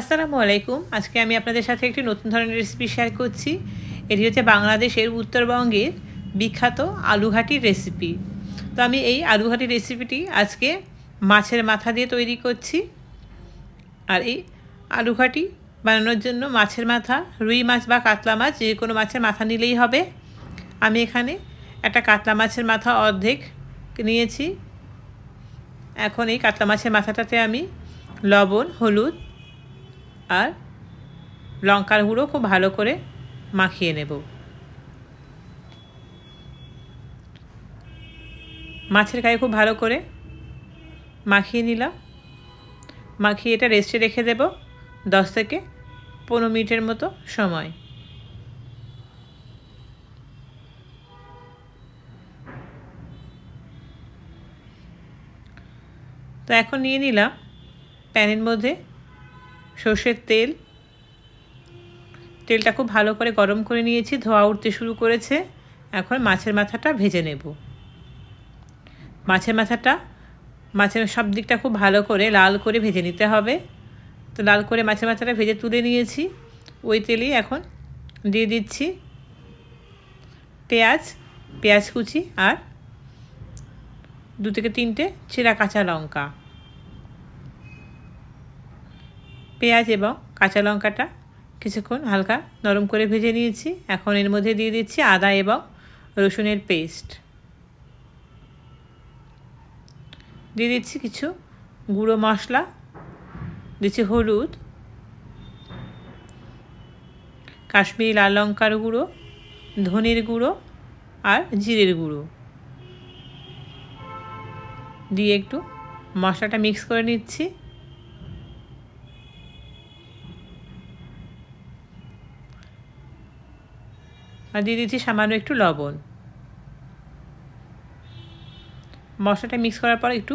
আসসালামু আলাইকুম। আজকে আমি আপনাদের সাথে একটি নতুন ধরনের রেসিপি শেয়ার করছি। এটি হচ্ছে বাংলাদেশের উত্তরবঙ্গের বিখ্যাত আলুঘাটির রেসিপি তো আমি এই আলুঘাটির রেসিপিটি আজকে মাছের মাথা দিয়ে তৈরি করছি। আর এই আলুঘাটি বানানোর জন্য মাছের মাথা, রুই মাছ বা কাতলা মাছ যে কোনো মাছের মাথা নিলেই হবে। আমি এখানে একটা কাতলা মাছের মাথা অর্ধেক নিয়েছি। এখন এই কাতলা মাছের মাথাটাতে আমি লবণ, হলুদ আর লঙ্কার গুঁড়ো খুব ভালো করে মাখিয়ে নেব। মাছের গায়ে খুব ভালো করে মাখিয়ে নিলাম। মাখিয়ে এটা রেস্টে রেখে দেব দশ থেকে পনেরো মিনিটের মতো সময়। তো এখন নিয়ে নিলাম প্যানের মধ্যে সর্ষের তেল। তেলটা খুব ভালো করে গরম করে নিয়েছি, ধোয়া উঠতে শুরু করেছে। এখন মাছের মাথাটা ভেজে নেব। মাছের মাথাটা, মাছের সব দিকটা খুব ভালো করে লাল করে ভেজে নিতে হবে। তো লাল করে মাছের মাথাটা ভেজে তুলে নিয়েছি। ওই তেলেই এখন দিয়ে দিচ্ছি পেঁয়াজ পেঁয়াজ কুচি আর দু থেকে তিনটে চেরা কাঁচা লঙ্কা। পেঁয়াজ এবং কাঁচা লঙ্কাটা কিছুক্ষণ হালকা নরম করে ভেজে নিয়েছি। এখন এর মধ্যে দিয়ে দিচ্ছি আদা এবং রসুনের পেস্ট। দিয়ে দিচ্ছি কিছু গুঁড়ো মশলা, দিচ্ছি হলুদ, কাশ্মীরি লাল লঙ্কার গুঁড়ো, ধনের গুঁড়ো আর জিরের গুঁড়ো। দিয়ে একটু মশলাটা মিক্স করে নিচ্ছি। আর দিয়ে দিচ্ছি সামান্য একটু লবণ। মশলাটা মিক্স করার পর একটু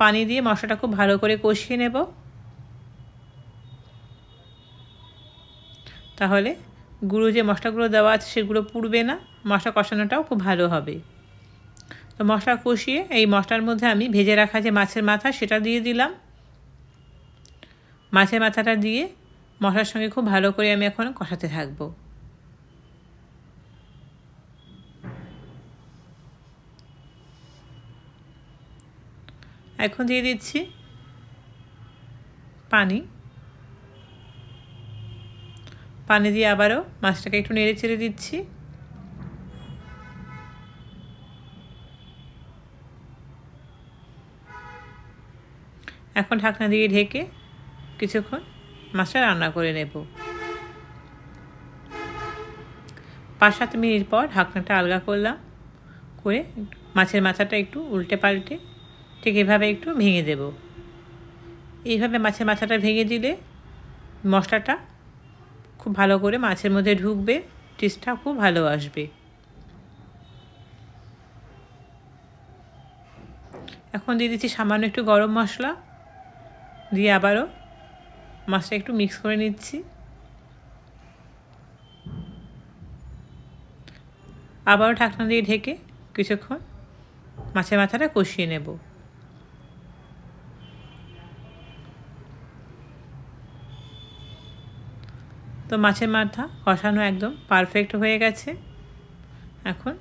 পানি দিয়ে মশলাটা খুব ভালো করে কষিয়ে নেব। তাহলে গুঁড়ো যে মশলাগুলো দেওয়া আছে সেগুলো পুড়বে না, মশলা কষানোটাও খুব ভালো হবে। তো মশলা কষিয়ে এই মশলার মধ্যে আমি ভেজে রাখা যে মাছের মাথা সেটা দিয়ে দিলাম। মাছের মাথাটা দিয়ে মশলার সঙ্গে খুব ভালো করে আমি এখন কষাতে থাকব। এখন দিয়ে দিচ্ছি পানি। পানি দিয়ে আবারও মাছটাকে একটু নেড়ে চেড়ে দিচ্ছি। এখন ঢাকনা দিয়ে ঢেকে কিছুক্ষণ মাছটা রান্না করে নেব। পাঁচ সাত মিনিট পর ঢাকনাটা আলগা করলাম, করে মাছের মাথাটা একটু উল্টে পাল্টে ঠিক এভাবে একটু ভেঙে দেব। এইভাবে মাছের মাথাটা ভেঙে দিলে মশলাটা খুব ভালো করে মাছের মধ্যে ঢুকবে টেস্টটা খুব ভালো আসবে। এখন দিয়ে দিচ্ছি সামান্য একটু গরম মশলা, দিয়ে আবারও মাছটা একটু মিক্স করে নিচ্ছি। আবারও ঢাকনা দিয়ে ঢেকে কিছুক্ষণ মাছের মাথাটা কষিয়ে নেব। তো মাছের মাথা কষানো একদম পারফেক্ট হয়ে গেছে। এখন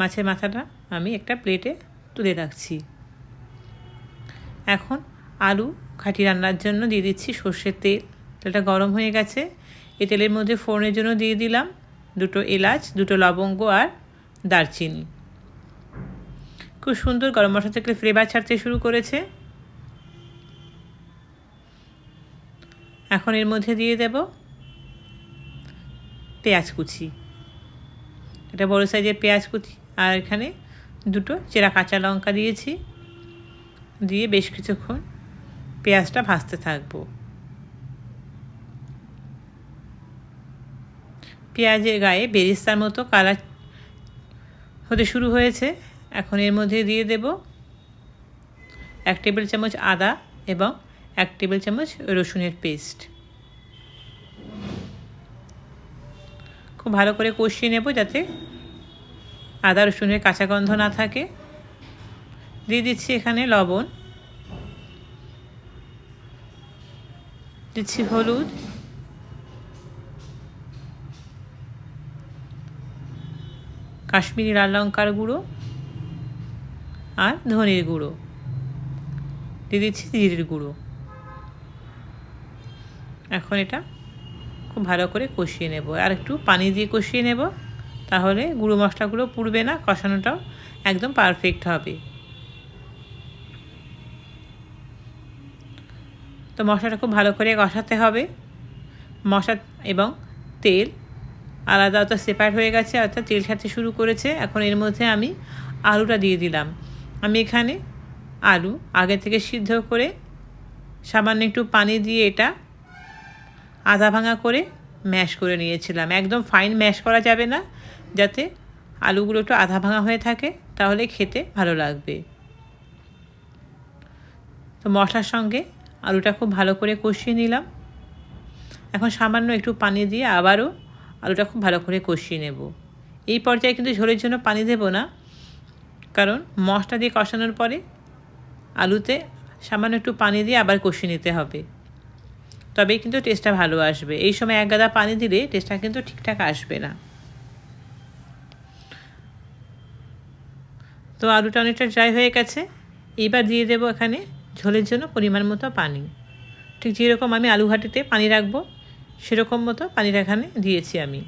মাছের মাথাটা আমি একটা প্লেটে তুলে রাখছি। এখন আলু খাঁটি রান্নার জন্য দিয়ে দিচ্ছি সর্ষের তেল। তেলটা গরম হয়ে গেছে। এই তেলের মধ্যে ফোড়নের জন্য দিয়ে দিলাম দুটো এলাচ, দুটো লবঙ্গ আর দারচিনি। খুব সুন্দর গরম মশলা থেকে ফ্লেভার ছাড়তে শুরু করেছে। এখন এর মধ্যে দিয়ে দেব পেঁয়াজ কুচি। এটা বড়ো সাইজের পেঁয়াজ কুচি। আর এখানে দুটো চেরা কাঁচা লঙ্কা দিয়েছি। দিয়ে বেশ কিছুক্ষণ পেঁয়াজটা ভাজতে থাকব। পেঁয়াজের গায়ে বেরিস্তার মতো কালার হতে শুরু হয়েছে। এখন এর মধ্যে দিয়ে দেব এক টেবিল চামচ আদা এবং এক টেবিল চামচ রসুনের পেস্ট। খুব ভালো করে কষিয়ে নেব যাতে আদা রসুনের কাঁচা গন্ধ না থাকে। দিয়ে দিচ্ছি এখানে লবণ। দিচ্ছি হলুদ। কাশ্মীরি লাল লঙ্কার গুঁড়ো আর ধনের গুঁড়ো। দিয়ে দিচ্ছি জিরের গুঁড়ো। এখন এটা খুব ভালো করে কষিয়ে নেব। আর একটু পানি দিয়ে কষিয়ে নেব, তাহলে গুঁড়ো মশলাগুলো পুড়বে না, কষানোটাও একদম পারফেক্ট হবে। তো মশলাটা খুব ভালো করে কষাতে হবে। মশলা এবং তেল আলাদা অর্থাৎ সেপারেট হয়ে গেছে, অর্থাৎ তেল ছাড়তে শুরু করেছে। এখন এর মধ্যে আমি আলুটা দিয়ে দিলাম। আমি এখানে আলু আগে থেকে সিদ্ধ করে সামান্য একটু পানি দিয়ে এটা আধা ভাঙা করে ম্যাশ করে নিয়েছিলাম। একদম ফাইন ম্যাশ করা যাবে না, যাতে আলুগুলো একটু আধা ভাঙা হয়ে থাকে, তাহলে খেতে ভালো লাগবে। তো মশলার সঙ্গে আলুটা খুব ভালো করে কষিয়ে নিলাম। এখন সামান্য একটু পানি দিয়ে আবারও আলুটা খুব ভালো করে কষিয়ে নেব। এই পর্যায়ে কিন্তু ঝোলের জন্য পানি দেব না, কারণ মশলা দিয়ে কষানোর পরে আলুতে সামান্য একটু পানি দিয়ে আবার কষিয়ে নিতে হবে। তবেই কিন্তু টেস্টটা ভালো আসবে। এই সময় এক গাদা পানি দিলে টেস্টটা কিন্তু ঠিকঠাক আসবে না। তো আলুটা অনেকটা ড্রাই হয়ে গেছে। এবার দিয়ে দেবো এখানে ঝোলের জন্য পরিমাণ মতো পানি। ঠিক যেরকম আমি আলু ঘাটিতে পানি রাখব, সেরকম মতো পানিটা এখানে দিয়েছি আমি।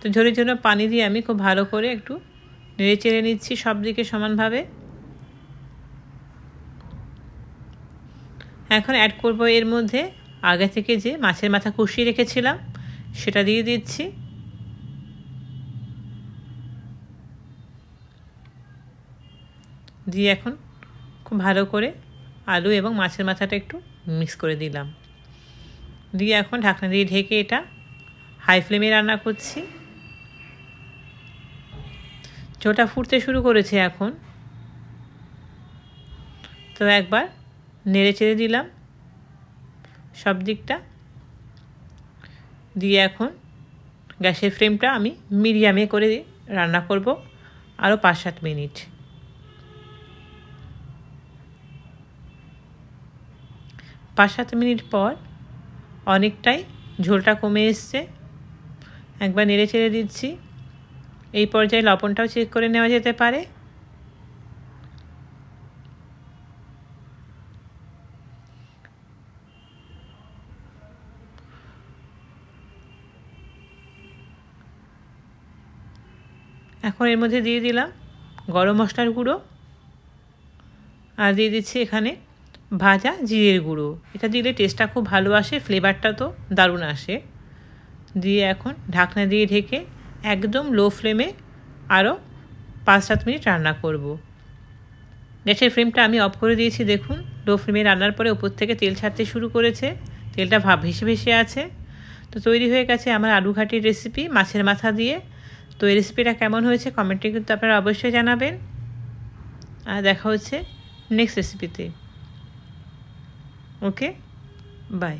তো ঝোলের জন্য পানি দিয়ে আমি খুব ভালো করে একটু নেড়ে চেড়ে নিচ্ছি সব দিকে সমানভাবে। এখন অ্যাড করব এর মধ্যে। আগে থেকে যে মাছের মাথা কষিয়ে রেখেছিলাম, সেটা দিয়ে দিচ্ছি। দিয়ে এখন খুব ভালো করে আলু এবং মাছের মাথাটা একটু মিক্স করে দিলাম। দিয়ে এখন ঢাকনা দিয়ে ঢেকে এটা হাই ফ্লেমে রান্না করছি। ঝোটা ফুটতে শুরু করেছে এখন। তো একবার নেড়ে চেড়ে দিলাম। সব দিকটা দিয়ে এখন গ্যাসের ফ্লেমটা আমি মিডিয়ামে করে রান্না করব আরও পাঁচ সাত মিনিট। পাঁচ সাত মিনিট পর অনেকটাই ঝোলটা কমে এসছে। একবার নেড়ে চেড়ে দিচ্ছি। এই পর্যায়ে লবণটাও চেক করে নেওয়া যেতে পারে। এখন এর মধ্যে দিয়ে দিলাম গরম মশলার গুঁড়ো আর দিয়ে দিচ্ছি এখানে ভাজা জিরের গুঁড়ো। এটা দিলে টেস্টটা খুব ভালো আসে ফ্লেভারটা তো দারুণ আসে। দিয়ে এখন ঢাকনা দিয়ে ঢেকে একদম লো ফ্লেমে আরও পাঁচ সাত মিনিট রান্না করব। গ্যাসের ফ্লেমটা আমি অফ করে দিয়েছি, দেখুন। লো ফ্লেমে রান্নার পরে উপর থেকে তেল ছাড়তে শুরু করেছে। তেলটা ভাব ভেসে ভেসে আছে। তো তৈরি হয়ে গেছে আমার আলু ঘাটির রেসিপি মাছের মাথা দিয়ে। তো এই রেসিপিটা কেমন হয়েছে কমেন্টে কিন্তু আপনারা অবশ্যই জানাবেন। আর দেখা হচ্ছে নেক্সট রেসিপিতে ওকে বাই